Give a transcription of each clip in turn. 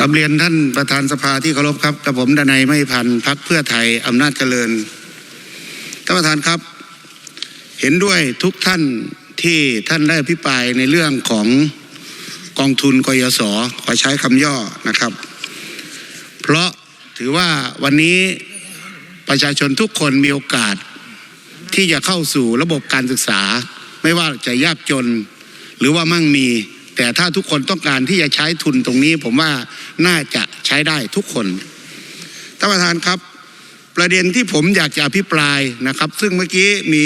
รับเรียนท่านประธานสภาที่เคารพครับกับผมดนัยไม่พันธ์พักเพื่อไทยอำนาจเจริญท่านประธานครับ เห็นด้วยทุกท่านที่ท่านได้อภิปรายในเรื่องของกองทุนกยศขอใช้คำย่อนะครับ เพราะถือว่าวันนี้ประชาชนทุกคนมีโอกาสที่จะเข้าสู่ระบบการศึกษา ไม่ว่าจะยากจนหรือว่ามั่งมี แต่ถ้าทุกคนต้องการที่จะใช้ทุนตรงนี้ ผมว่าน่าจะใช้ได้ทุกคนท่านประธานครับ ประเด็นที่ผมอยากจะอภิปรายนะครับ ซึ่งเมื่อกี้มี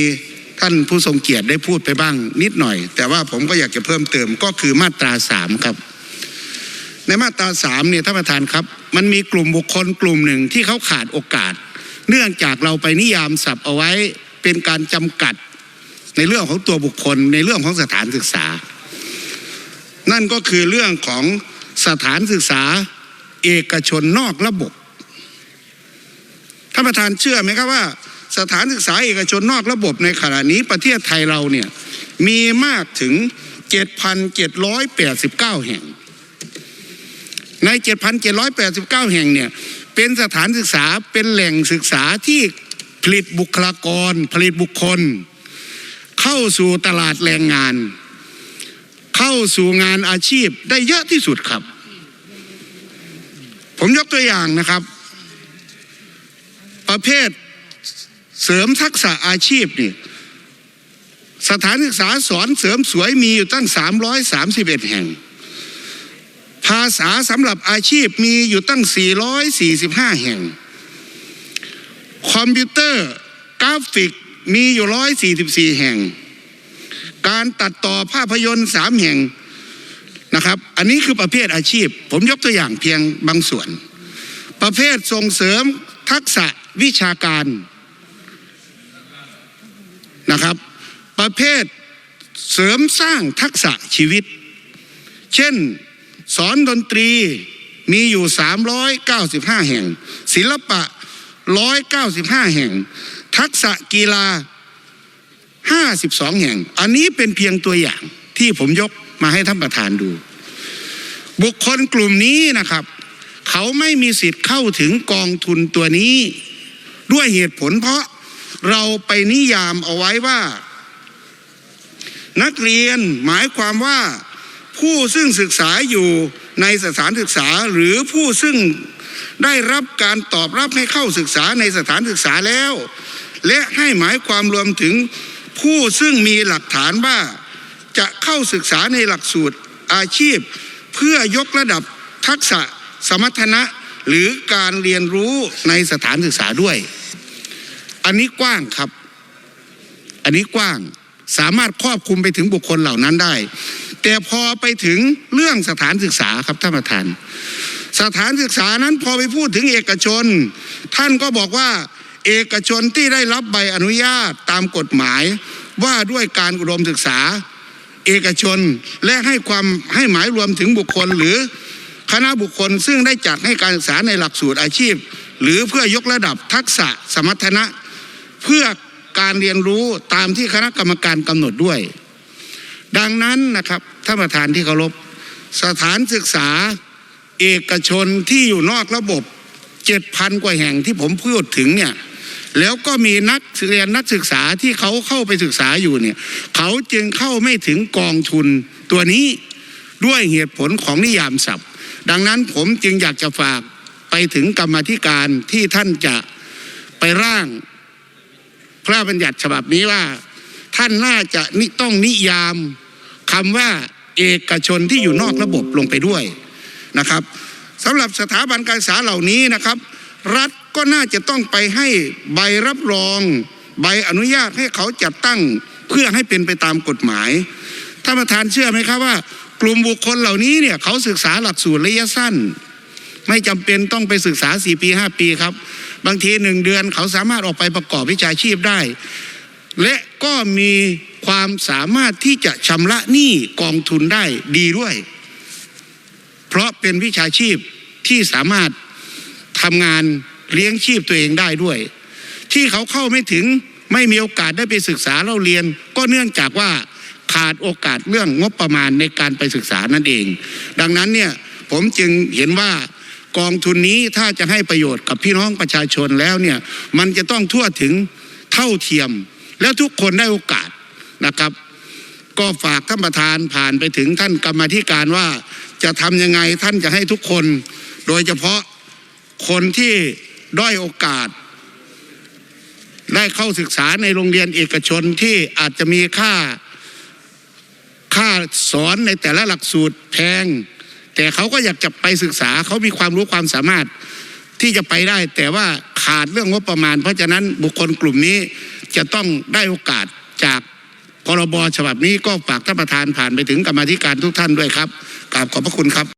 ท่านผู้ทรงเกียรติได้พูดไปบ้างนิดหน่อย แต่ว่าผมก็อยากจะเพิ่มเติมก็คือมาตราสามครับในมาตราสามเนี่ยท่านประธานครับ มันมีกลุ่มบุคคลกลุ่มหนึ่งที่เขาขาดโอกาส เนื่องจากเราไปนิยามศัพท์เอาไว้เป็นการจำกัดในเรื่องของตัวบุคคลในเรื่องของสถานศึกษา นั่นก็คือเรื่องของสถานศึกษาเอกชนนอกระบบท่านประธานเชื่อไหมครับว่า สถานศึกษาเอกชนนอกระบบในขณะนี้ประเทศไทยเราเนี่ยมีมากถึง 7,789 แห่ง ใน 7,789 แห่งเนี่ยเป็นสถานศึกษาเป็นแหล่งศึกษาที่ผลิตบุคลากร ผลิตบุคคล เข้าสู่ตลาดแรงงาน เข้าสู่งานอาชีพได้เยอะที่สุดครับ ผมยกตัวอย่างนะครับ ประเภทเสริมทักษะอาชีพนี่สถานศึกษาสอนเสริมสวยมีอยู่ตั้ง 331 แห่ง ภาษาสำหรับอาชีพมีอยู่ตั้ง 445 แห่ง คอมพิวเตอร์กราฟิกมีอยู่ 144 แห่ง การตัดต่อภาพยนตร์สามแห่งนะครับ อันนี้คือประเภทอาชีพ ผมยกตัวอย่างเพียงบางส่วน ประเภทส่งเสริมทักษะวิชาการนะครับ ประเภทเสริมสร้างทักษะชีวิต เช่น สอนดนตรีมีอยู่ 395 แห่ง ศิลปะ 195 แห่ง ทักษะกีฬา 52 แห่ง อันนี้เป็นเพียงตัวอย่างที่ผมยกมาให้ท่านประธานดู บุคคลกลุ่มนี้นะครับ เขาไม่มีสิทธิ์เข้าถึงกองทุนตัวนี้ ด้วยเหตุผลเพราะเราไปนิยามเอาไว้ว่า นักเรียนหมายความว่าผู้ซึ่งศึกษาอยู่ในสถานศึกษาหรือผู้ซึ่งได้รับการตอบรับให้เข้าศึกษาในสถานศึกษาแล้ว และให้หมายความรวมถึง ผู้ซึ่งมีหลักฐานว่าจะเข้าศึกษาในหลักสูตรอาชีพ เพื่อยกระดับทักษะสมรรถนะหรือการเรียนรู้ในสถานศึกษาด้วย อันนี้กว้างครับ อันนี้กว้างสามารถครอบคลุมไปถึงบุคคลเหล่านั้นได้ แต่พอไปถึงเรื่องสถานศึกษาครับท่านประธาน สถานศึกษานั้นพอไปพูดถึงเอกชน ท่านก็บอกว่าเอกชนที่ได้รับใบอนุญาตตามกฎหมาย ว่าด้วยการอุดมศึกษา เอกชนและให้ความให้หมายรวมถึงบุคคลหรือคณะบุคคลซึ่งได้จัดให้การศึกษาในหลักสูตรอาชีพ หรือเพื่อยกระดับทักษะสมรรถนะ เพื่อการเรียนรู้ตามที่คณะกรรมการกำหนดด้วย ดังนั้นนะครับท่านประธานที่เคารพสถานศึกษาเอกชนที่อยู่นอกระบบเจ็ดพันกว่าแห่งที่ผมพูดถึงเนี่ย แล้วก็มีนักเรียนนักศึกษาที่เขาเข้าไปศึกษาอยู่เนี่ยเขาจึงเข้าไม่ถึงกองทุนตัวนี้ด้วยเหตุผลของนิยามศัพท์ ดังนั้นผมจึงอยากจะฝากไปถึงกรรมธิการที่ท่านจะไปร่างพระบัญญัติฉบับนี้ว่า ท่านน่าจะนิต้องนิยามคำว่าเอกชนที่อยู่นอกระบบลงไปด้วยนะครับสำหรับสถาบันการศึกษาเหล่านี้นะครับ รัฐ ก็น่าจะต้องไปให้ใบรับรอง ใบอนุญาตให้เขาจัดตั้งเพื่อให้เป็นไปตามกฎหมายท่านประธานเชื่อไหมครับว่า กลุ่มบุคคลเหล่านี้เนี่ยเขาศึกษาหลักสูตรระยะสั้น ไม่จำเป็นต้องไปศึกษาสี่ปีห้าปีครับ บางทีหนึ่งเดือนเขาสามารถออกไปประกอบวิชาชีพได้ และก็มีความสามารถที่จะชำระหนี้กองทุนได้ดีด้วย เพราะเป็นวิชาชีพที่สามารถทำงาน เลี้ยงชีพตัวเองได้ด้วย ที่เขาเข้าไม่ถึงไม่มีโอกาสได้ไปศึกษาเราเรียน ก็เนื่องจากว่าขาดโอกาสเรื่องงบประมาณในการไปศึกษานั่นเอง ดังนั้นเนี่ยผมจึงเห็นว่ากองทุนนี้ถ้าจะให้ประโยชน์กับพี่น้องประชาชนแล้วเนี่ยมันจะต้องทั่วถึงเท่าเทียม แล้วทุกคนได้โอกาสนะครับ ก็ฝากท่านประธานผ่านไปถึงท่านกรรมธิการว่าจะทำยังไงท่านจะให้ทุกคน โดยเฉพาะคนที่ ด้อยโอกาส ได้เข้าศึกษาในโรงเรียนเอกชนที่อาจจะมีค่าค่าสอนในแต่ละหลักสูตรแพง แต่เขาก็อยากจะไปศึกษาเขามีความรู้ความสามารถที่จะไปได้ แต่ว่าขาดเรื่องงบประมาณ เพราะฉะนั้นบุคคลกลุ่มนี้จะต้องได้โอกาสจากพรบฉบับนี้ก็ฝากท่านประธานผ่านไปถึงกรรมธิการทุกท่านด้วยครับกราบขอบพระคุณครับ